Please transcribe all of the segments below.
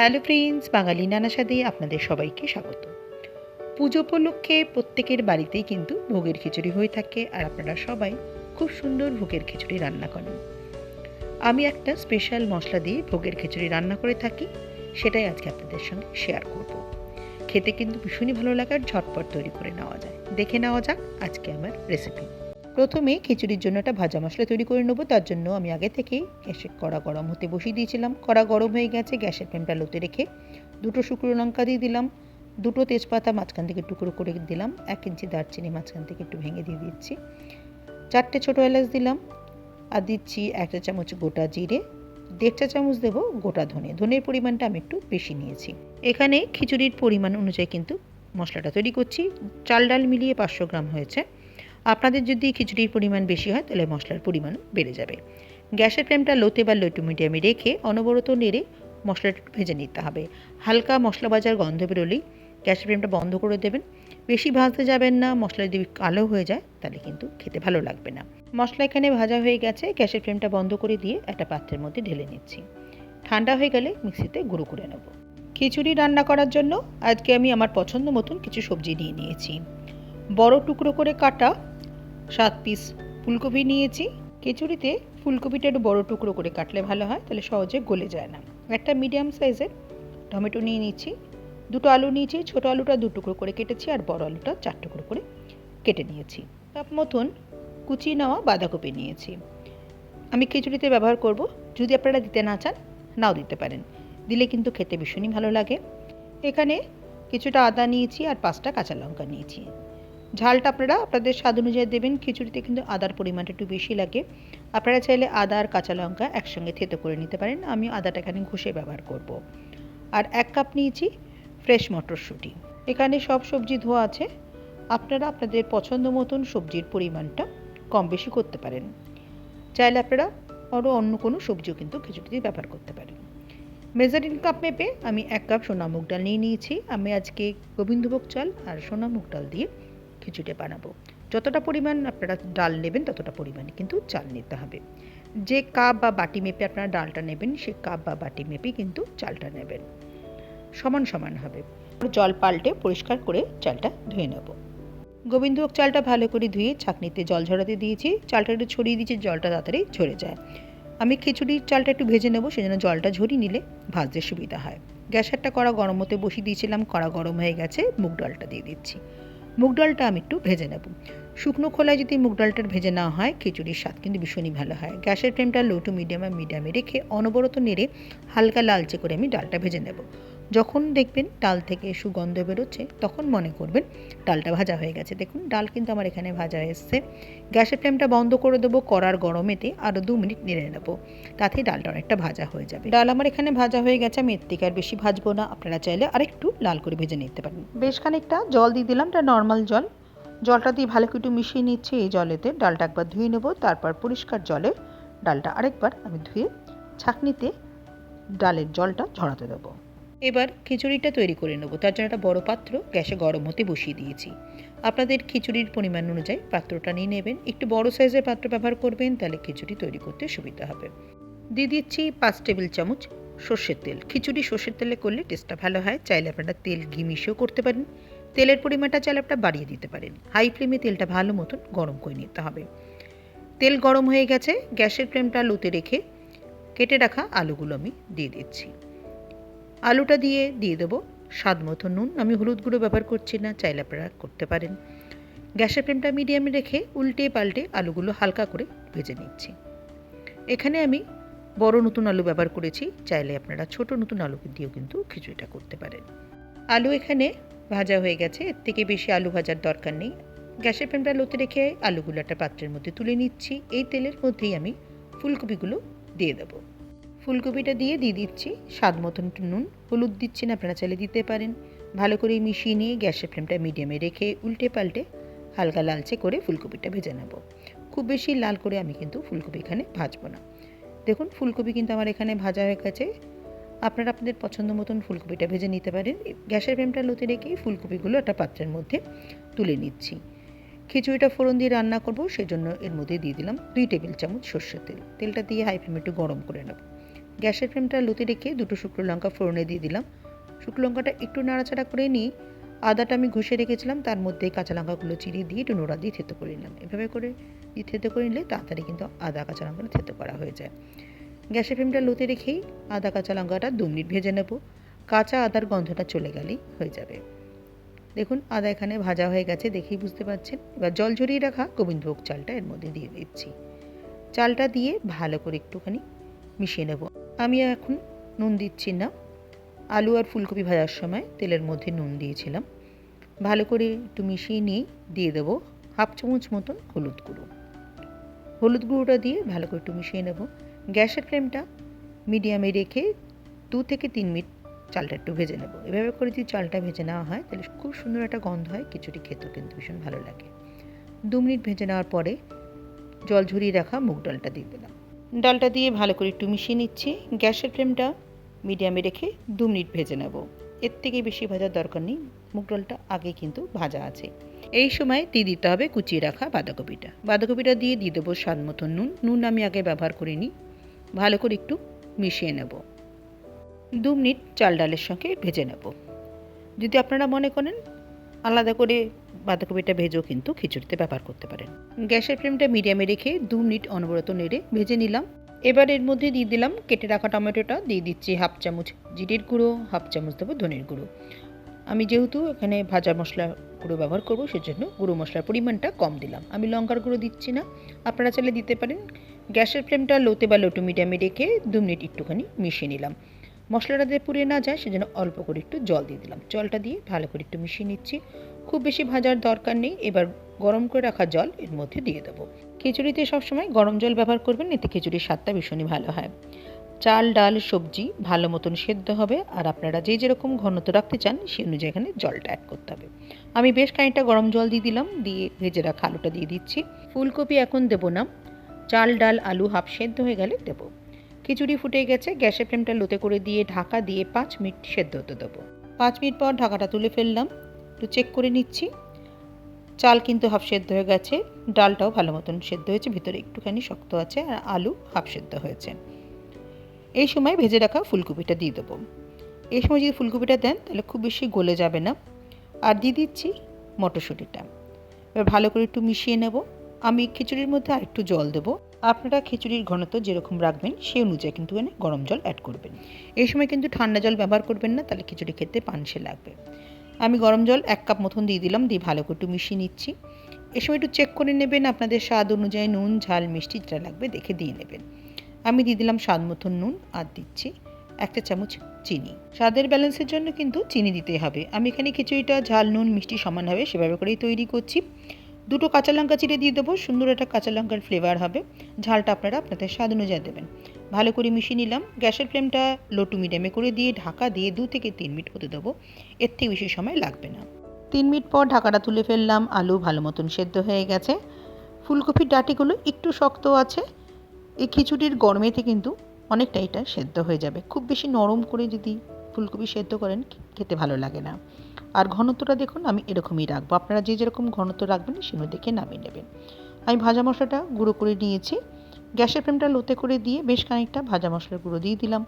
Hello friends, বাঙালি নানা স্বাদে আপনাদের সবাইকে স্বাগত। পুজো উপলক্ষে প্রত্যেকের বাড়িতেই কিন্তু ভোগের খিচুড়ি হয়ে থাকে আর আপনারা সবাই খুব সুন্দর ভোগের খিচুড়ি রান্না করেন। আমি একটা স্পেশাল মশলা দিয়ে ভোগের খিচুড়ি রান্না করে থাকি, সেটাই আজকে আপনাদের সঙ্গে শেয়ার করব। খেতে কিন্তু ভীষণই ভালো লাগার ঝটপট তৈরি করে নেওয়া যায়। দেখে নেওয়া যাক আজকে আমার রেসিপি প্রথমে খিচুড়ির জন্য একটা ভাজা মশলা তৈরি করে নেব, তার জন্য আমি আগে থেকেই গ্যাসের কড়া গরম হতে বসিয়ে দিয়েছিলাম। কড়া গরম হয়ে গেছে, গ্যাসের ফ্লেমটা লোতে রেখে দুটো শুকনো লঙ্কা দিয়ে দিলাম, দুটো তেজপাতা মাঝখান থেকে টুকরো করে দিলাম, এক ইঞ্চি দারচিনি মাঝখান থেকে একটু ভেঙে দিয়ে দিচ্ছি। চারটে ছোটো এলাচ দিলাম, আর দিচ্ছি এক চা চামচ গোটা জিরে, দেড় চা চামচ দেবো গোটা ধনে। ধনের পরিমাণটা আমি একটু বেশি নিয়েছি। এখানে খিচুড়ির পরিমাণ অনুযায়ী কিন্তু মশলাটা তৈরি করছি। চাল ডাল মিলিয়ে পাঁচশো গ্রাম হয়েছে। আপনাদের যদি খিচুড়ির পরিমাণ বেশি হয়, তাহলে মশলার পরিমাণও বেড়ে যাবে। গ্যাসের ফ্লেমটা লোতে বা লো টু মিডিয়ামে রেখে অনবরত নেড়ে মশলাটা ভেজে নিতে হবে। হালকা মশলা ভাজার গন্ধ বেরোলেই গ্যাসের ফ্লেমটা বন্ধ করে দেবেন। বেশি ভাজতে যাবেন না, মশলা যদি কালো হয়ে যায়, তাহলে কিন্তু খেতে ভালো লাগবে না। মশলা এখানে ভাজা হয়ে গেছে, গ্যাসের ফ্লেমটা বন্ধ করে দিয়ে একটা পাত্রের মধ্যে ঢেলে নিচ্ছি। ঠান্ডা হয়ে গেলে মিক্সিতে গুঁড়ো করে নেব। খিচুড়ি রান্না করার জন্য আজকে আমি আমার পছন্দ মতন কিছু সবজি নিয়ে নিয়েছি। বড় টুকরো করে কাটা সাত পিস ফুলকপি নিয়েছি। খিচুড়িতে ফুলকপিটা একটু বড়ো টুকরো করে কাটলে ভালো হয়, তাহলে সহজে গলে যায় না। একটা মিডিয়াম সাইজের টমেটো নিয়ে নিচ্ছি। দুটো আলু নিয়েছি, ছোটো আলুটা দু টুকরো করে কেটেছি আর বড় আলুটা চার টুকরো করে কেটে নিয়েছি। তাপ মতন কুচিয়ে নেওয়া বাঁধাকপি নিয়েছি। আমি খিচুড়িতে ব্যবহার করব। যদি আপনারা দিতে না চান, নাও দিতে পারেন। দিলে কিন্তু খেতে ভীষণই ভালো লাগে। এখানে কিছুটা আদা নিয়েছি আর পাঁচটা কাঁচা লঙ্কা নিয়েছি। ঝালটা আপনারা আপনাদের স্বাদ অনুযায়ী দেবেন, খিচুড়িতে কিন্তু আদার পরিমাণটা একটু বেশি লাগে। আপনারা চাইলে আদা আর কাঁচা লঙ্কা একসঙ্গে থেতো করে নিতে পারেন আমি আদাটা এখানে ঘষে ব্যবহার করব। আর এক কাপ নিয়েছি ফ্রেশ মটরশুঁটি। এখানে সব সবজি ধোয়া আছে, আপনারা আপনাদের পছন্দ মতন সবজির পরিমাণটা কম বেশি করতে পারেন। চাইলে আপনারা আরও অন্য কোনো সবজিও কিন্তু খিচুড়িতে ব্যবহার করতে পারেন। মেজারিন কাপ মেপে আমি এক কাপ সোনা মুগ ডাল নিয়ে নিয়েছি। আমি আজকে গোবিন্দভোগ চাল আর সোনা মুগ ডাল দিয়ে খিচুড়ি বানাবো। যতটা পরিমাণ আপনারা ডাল নেবেন ততটা পরিমাণে কিন্তু চাল নিতে হবে। যে কাপ বা বাটি মেপে আপনারা ডালটা নেবেন, সে কাপ বা বাটি মেপে কিন্তু চালটা নেবেন। সমান সমান হবে। জল পাল্টে পরিষ্কার করে চালটা ধুয়ে নেব। গোবিন্দভোগ চালটা ভালো করে ধুয়ে ছাঁকনিতে জল ঝরাতে দিয়েছি। চালটা একটু ছড়িয়ে দিয়েছি, জলটা তাড়াতাড়ি ঝরে যায়। আমি খিচুড়ির চালটা একটু ভেজে নেব, সেজন্য জলটা ঝরিয়ে নিলে ভাজতে সুবিধা হয়। গ্যাসেরটা কড়া গরম হতে বসিয়ে দিয়েছিলাম, কড়া গরম হয়ে গেছে, মুগ ডালটা দিয়ে দিচ্ছি। মুগ ডালটা আমি একটু ভেজে নেব। শুকনো খোলায় যদি মুগ ডালটা ভেজে না হয়, খিচুড়ির স্বাদ কিন্তু ভীষণই ভালো হয়। গ্যাসের ফ্লেমটা লো টু মিডিয়ামে মিডিয়ামে রেখে অনবরত নেড়ে হালকা লালচে করে আমি ডালটা ভেজে নেব। যখন দেখবেন ডাল থেকে সুগন্ধ বেরোচ্ছে, তখন মনে করবেন ডালটা ভাজা হয়ে গেছে। দেখুন, ডাল কিন্তু আমার এখানে ভাজা এসছে। গ্যাসের ফ্লেমটা বন্ধ করে দেবো, কড়ার গরমেতে আরও দু মিনিট নেড়ে নেব। তাতে ডালটা অনেকটা ভাজা হয়ে যাবে। ডাল আমার এখানে ভাজা হয়ে গেছে, আমি এর আর বেশি ভাজবো না। আপনারা চাইলে আরেকটু লাল করে ভেজে নিতে পারেন। বেশ খানিকটা জল দিয়ে দিলাম, এটা নর্মাল জল। জলটা দিয়ে ভালো একটু মিশিয়ে নিচ্ছি এই জলেতে। ডালটা একবার ধুয়ে নেব, তারপর পরিষ্কার জলে ডালটা আরেকবার আমি ধুয়ে ছাঁকনিতে ডালের জলটা ঝরাতে দেবো। এবার খিচুড়িটা তৈরি করে নেব। তার জন্য একটা বড় পাত্র গ্যাসে গরম হতে বসিয়ে দিয়েছি। আপনাদের খিচুড়ির পরিমাণ অনুযায়ী পাত্রটা নিয়ে নেবেন। একটু বড় সাইজের পাত্র ব্যবহার করবেন, তাহলে খিচুড়ি তৈরি করতে সুবিধা হবে। দিয়ে দিচ্ছি পাঁচ টেবিল চামচ সর্ষের তেল। খিচুড়ি সর্ষের তেলে করলে টেস্টটা ভালো হয়। চাইলে আপনারা তেল ঘি মিশিয়েও করতে পারেন। তেলের পরিমাণটা চাইলে আপনারা বাড়িয়ে দিতে পারেন। হাই ফ্লেমে তেলটা ভালো মতন গরম করে নিতে হবে। তেল গরম হয়ে গেছে। গ্যাসের ফ্লেমটা লোতে রেখে কেটে রাখা আলুগুলো আমি দিয়ে দিচ্ছি। আলুটা দিয়ে দিয়ে দেবো। স্বাদ মতো নুন। আমি হলুদ গুঁড়ো ব্যবহার করছি না, চাইলে আপনারা করতে পারেন। গ্যাসের ফ্লেমটা মিডিয়ামে রেখে উল্টে পাল্টে আলুগুলো হালকা করে ভেজে নিচ্ছি। এখানে আমি বড় নতুন আলু ব্যবহার করেছি। চাইলে আপনারা ছোট নতুন আলু দিয়েও কিন্তু খিচুড়িটা করতে পারেন। আলু এখানে ভাজা হয়ে গেছে। এর থেকে বেশি আলু ভাজার দরকার নেই। গ্যাসের ফ্লেমটা লোতে রেখে আলুগুলো একটা পাত্রের মধ্যে তুলে নিচ্ছি। এই তেলের মধ্যেই আমি ফুলকপিগুলো দিয়ে দেবো। ফুলকপিটা দিয়ে দিয়ে দিচ্ছি। স্বাদ মতন একটু নুন, হলুদ দিচ্ছি না, আপনারা চাইলে দিতে পারেন। ভালো করে মিশিয়ে নিয়ে গ্যাসের ফ্লেমটা মিডিয়ামে রেখে উল্টে পাল্টে হালকা লালচে করে ফুলকপিটা ভেজে নেব। খুব বেশি লাল করে আমি কিন্তু ফুলকপি এখানে ভাজবো না। দেখুন, ফুলকপি কিন্তু আমার এখানে ভাজা হয়ে গেছে। আপনারা আপনাদের পছন্দ মতন ফুলকপিটা ভেজে নিতে পারেন। গ্যাসের ফ্লেমটা লোতে রেখেই ফুলকপিগুলো একটা পাত্রের মধ্যে তুলে নিচ্ছি। খিচুড়িটা ফোড়ন দিয়ে রান্না করব, সেজন্য এর মধ্যে দিয়ে দিলাম দুই টেবিল চামচ সর্ষের তেল। তেলটা দিয়ে হাই ফ্লেমে একটু গরম করে নেব। গ্যাসের ফ্লেমটা লুতে রেখে দুটো শুকনো লঙ্কা ফোড়নে দিয়ে দিলাম। শুকনো লঙ্কাটা একটু নাড়াচাড়া করে নিয়ে আদাটা আমি ঘষে রেখেছিলাম, তার মধ্যে কাঁচা লঙ্কাগুলো চিরিয়ে দিয়ে একটু নোড়া দিয়ে থেতো করে নিলাম। এভাবে করে দিয়ে থেতো করে নিলে তাড়াতাড়ি কিন্তু আদা কাঁচা লঙ্কাটা থেতো করা হয়ে যায়। গ্যাসের ফ্লেমটা লুতে রেখেই আদা কাঁচা লঙ্কাটা দু মিনিট ভেজে নেব। কাঁচা আদার গন্ধটা চলে গেলেই হয়ে যাবে। দেখুন, আদা এখানে ভাজা হয়ে গেছে, দেখেই বুঝতে পারছেন। এবার জল ঝরিয়ে রাখা গোবিন্দভোগ চালটা এর মধ্যে দিয়ে দিচ্ছি। চালটা দিয়ে ভালো করে একটুখানি মিশিয়ে নেব। আমি এখন নুন দিচ্ছি না। আলু আর ফুলকপি ভাজার সময় তেলের মধ্যে নুন দিয়েছিলাম। ভালো করে একটু মিশিয়ে নিয়ে দিয়ে দেবো হাফ চামচ মতন হলুদ গুঁড়ো। হলুদ গুঁড়োটা দিয়ে ভালো করে একটু মিশিয়ে নেব। গ্যাসের ফ্লেমটা মিডিয়ামে রেখে দু থেকে তিন মিনিট চালটা একটু ভেজে নেব। এভাবে করে যদি চালটা ভেজে নেওয়া হয়, তাহলে খুব সুন্দর একটা গন্ধ হয়, খিচুড়ি খেতেও কিন্তু ভীষণ ভালো লাগে। দু মিনিট ভেজে নেওয়ার পরে জল ঝরিয়ে রাখা মুগ ডালটা দিয়ে দিলাম। ডালটা দিয়ে ভালো করে একটু মিশিয়ে নিচ্ছি। গ্যাসের ফ্লেমটা মিডিয়ামে রেখে দু মিনিট ভেজে নেব। এর থেকে বেশি ভাজার দরকার নেই, মুগ ডালটা আগে কিন্তু ভাজা আছে। এই সময় দিয়ে দিতে হবে কুচিয়ে রাখা বাঁধাকপিটা। বাঁধাকপিটা দিয়ে দিয়ে দেবো স্বাদ মতো নুন। নুন আমি আগে ব্যবহার করিনি ভালো করে একটু মিশিয়ে নেব। দু মিনিট চাল ডালের সঙ্গে ভেজে নেব। যদি আপনারা মনে করেন আলাদা করে বাঁধাকপিটা ভেজেও কিন্তু খিচুড়িতে ব্যবহার করতে পারেন। গ্যাসের ফ্লেমটা মিডিয়ামে রেখে দু মিনিট অনবরত নেড়ে ভেজে নিলাম। এবার এর মধ্যে দিয়ে দিলাম কেটে রাখা টমেটোটা, দিয়ে দিচ্ছি হাফ চামচ জিরের গুঁড়ো, হাফ চামচ দেবো ধনের গুঁড়ো। আমি যেহেতু এখানে ভাজা মশলা গুঁড়ো ব্যবহার করব, সেজন্য গুঁড়ো মশলার পরিমাণটা কম দিলাম। আমি লঙ্কার গুঁড়ো দিচ্ছি না, আপনারা চাইলে দিতে পারেন। গ্যাসের ফ্লেমটা লোতে বা লোটো মিডিয়ামে রেখে দু মিনিট একটুখানি মিশিয়ে নিলাম। মশলাটা দিয়ে পুড়ে না যায়, সেজন্য অল্প করে একটু জল দিয়ে দিলাম। জলটা দিয়ে ভালো করে একটু মিশিয়ে নিচ্ছি। খুব বেশি ভাজার দরকার নেই, এবার গরম করে রাখা জল এর মধ্যে দিয়ে দেবো। খিচুড়িতে সবসময় গরম জল ব্যবহার করবেন, এতে খিচুড়ির স্বাদটা ভীষণই ভালো হয়। চাল, ডাল, সবজি ভালো মতন সেদ্ধ হবে, আর আপনারা যে যেরকম ঘনত্ব রাখতে চান, সে অনুযায়ী এখানে জলটা অ্যাড করতে হবে। আমি বেশ খানিকটা গরম জল দিয়ে দিলাম, দিয়ে ভেজে রাখা আলুটা দিয়ে দিচ্ছি। ফুলকপি এখন দেবো না। চাল, ডাল, আলু হাফ সেদ্ধ হয়ে গেলে দেবো। খিচুড়ি ফুটে গেছে গ্যাসের ফ্লেমটা লোতে করে দিয়ে ঢাকা দিয়ে পাঁচ মিনিট সেদ্ধ হতে দেবো। পাঁচ মিনিট পর ঢাকাটা তুলে ফেললাম, একটু চেক করে নিচ্ছি। চাল কিন্তু হাফ সেদ্ধ হয়ে গেছে, ডালটাও ভালো মতন সেদ্ধ হয়েছে, ভিতরে একটুখানি শক্ত আছে আর আলু হাফ সেদ্ধ হয়েছে। এই সময় ভেজে রাখা ফুলকপিটা দিয়ে দেবো। এই সময় যদি ফুলকপিটা দেন, তাহলে খুব বেশি গলে যাবে না। আর দিয়ে দিচ্ছি মটরশুঁটিটা। এবার ভালো করে একটু মিশিয়ে নেব। আমি খিচুড়ির মধ্যে আর একটু জল দেবো। আপনারা খিচুড়ির ঘনত্ব যেরকম রাখবেন, সেই অনুযায়ী কিন্তু এখানে গরম জল অ্যাড করবেন। এই সময় কিন্তু ঠান্ডা জল ব্যবহার করবেন না, তাহলে খিচুড়ি খেতে পানসে লাগবে। আমি গরম জল এক কাপ মতন দিয়ে দিলাম, দিয়ে ভালো করে একটু মিশিয়ে নিচ্ছি। এ সময় একটু চেক করে নেবেন আপনাদের স্বাদ অনুযায়ী নুন, ঝাল, মিষ্টি যেটা লাগবে দেখে দিয়ে নেবেন। আমি দিয়ে দিলাম স্বাদ মতন নুন আর দিচ্ছি একটা চামচ চিনি। স্বাদের ব্যালেন্সের জন্য কিন্তু চিনি দিতে হবে। আমি এখানে খিচুড়িটা, ঝাল, নুন, মিষ্টি সমান হবে সেভাবে করেই তৈরি করছি। দুটো কাঁচা লঙ্কা চিড়ে দিয়ে দেবো। সুন্দর একটা কাঁচা লঙ্কার ফ্লেভার হবে। ঝালটা আপনারা আপনাদের স্বাদ অনুযায়ী দেবেন। ভালো করে মিশিয়ে নিলাম। গ্যাসের ফ্লেমটা লো টু মিডিয়ামে করে দিয়ে ঢাকা দিয়ে দু থেকে তিন মিনিট হতে দেবো। এর থেকে বেশি সময় লাগবে না। তিন মিনিট পর ঢাকাটা তুলে ফেললাম। আলু ভালো মতন সেদ্ধ হয়ে গেছে। ফুলকপির ডাটিগুলো একটু শক্ত আছে। এই খিচুড়ির গরমেতে কিন্তু অনেকটা এটা সেদ্ধ হয়ে যাবে। খুব বেশি নরম করে যদি ফুলকপি সেদ্ধ করেন খেতে ভালো লাগে না। আর ঘনত্বটা দেখুন, আমি এরকমই রাখব। আপনারা যে যেরকম ঘনত্ব রাখবেন, সেগুলো দেখে নামিয়ে নেবেন। আমি ভাজা মশলাটা গুঁড়ো করে নিয়েছি। গ্যাসের ফ্লেমটা লোতে করে দিয়ে বেশ খানিকটা ভাজা মশলার গুঁড়ো দিয়ে দিলাম।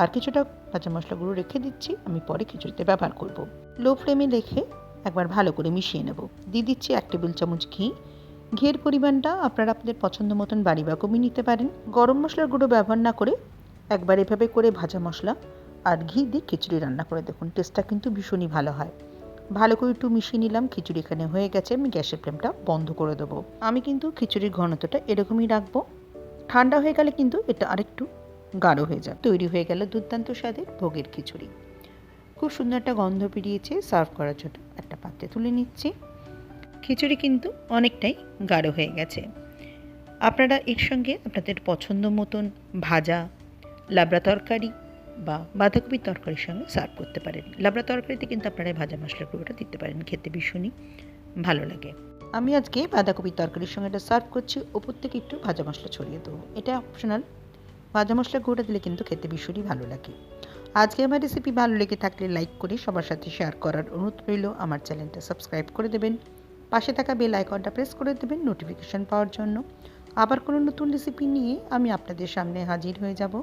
আর কিছুটা ভাজা মশলা গুঁড়ো রেখে দিচ্ছি। আমি পরে খিচুড়িতে ব্যবহার করব। লো ফ্লেমে রেখে একবার ভালো করে মিশিয়ে নেব। দিয়ে দিচ্ছি এক টেবিল চামচ ঘি। ঘিয়ের পরিমাণটা আপনারা আপনাদের পছন্দ মতন বাড়ি বা কমিয়ে নিতে পারেন। গরম মশলার গুঁড়ো ব্যবহার না করে একবার এভাবে করে ভাজা মশলা আর ঘি দিয়ে খিচুড়ি রান্না করে দেখুন টেস্টটা কিন্তু ভীষণই ভালো হয়। ভালো করে একটু মিশিয়ে নিলাম, খিচুড়ি এখানে হয়ে গেছে, আমি গ্যাসের ফ্লেমটা বন্ধ করে দেবো। আমি কিন্তু খিচুড়ির ঘনত্বটা এরকমই রাখব। ঠান্ডা হয়ে গেলে কিন্তু এটা আরেকটু গাঢ় হয়ে যায় তৈরি হয়ে গেল দুর্দান্ত স্বাদের ভোগের খিচুড়ি। খুব সুন্দর একটা গন্ধ বেরিয়েছে সার্ভ করার জন্য একটা পাত্রে তুলে নিচ্ছি। খিচুড়ি কিন্তু অনেকটাই গাঢ় হয়ে গেছে। আপনারা এর সঙ্গে আপনাদের পছন্দ মতন ভাজা, লাবড়া তরকারি বা বাঁধাকপির তরকারির সঙ্গে সার্ভ করতে পারেন। লাবড়া তরকারিতে কিন্তু আপনারা ভাজা মশলার গুঁড়োটা দিতে পারেন, খেতে ভীষণই ভালো লাগে। আমি আজকে বাঁধাকপির তরকারির সঙ্গে এটা সার্ভ করছি ওপর থেকে একটু ভাজা মশলা ছড়িয়ে দেবো। এটা অপশনাল ভাজা মশলা গুঁড়োটা দিলে কিন্তু খেতে ভীষণই ভালো লাগে। আজকে আমার রেসিপি ভালো লেগে থাকলে লাইক করে সবার সাথে শেয়ার করার অনুরোধ রইল। আমার চ্যানেলটা সাবস্ক্রাইব করে দেবেন। পাশে থাকা বেল আইকনটা প্রেস করে দেবেন নোটিফিকেশান পাওয়ার জন্য। আবার কোনো নতুন রেসিপি নিয়ে আমি আপনাদের সামনে হাজির হয়ে যাব।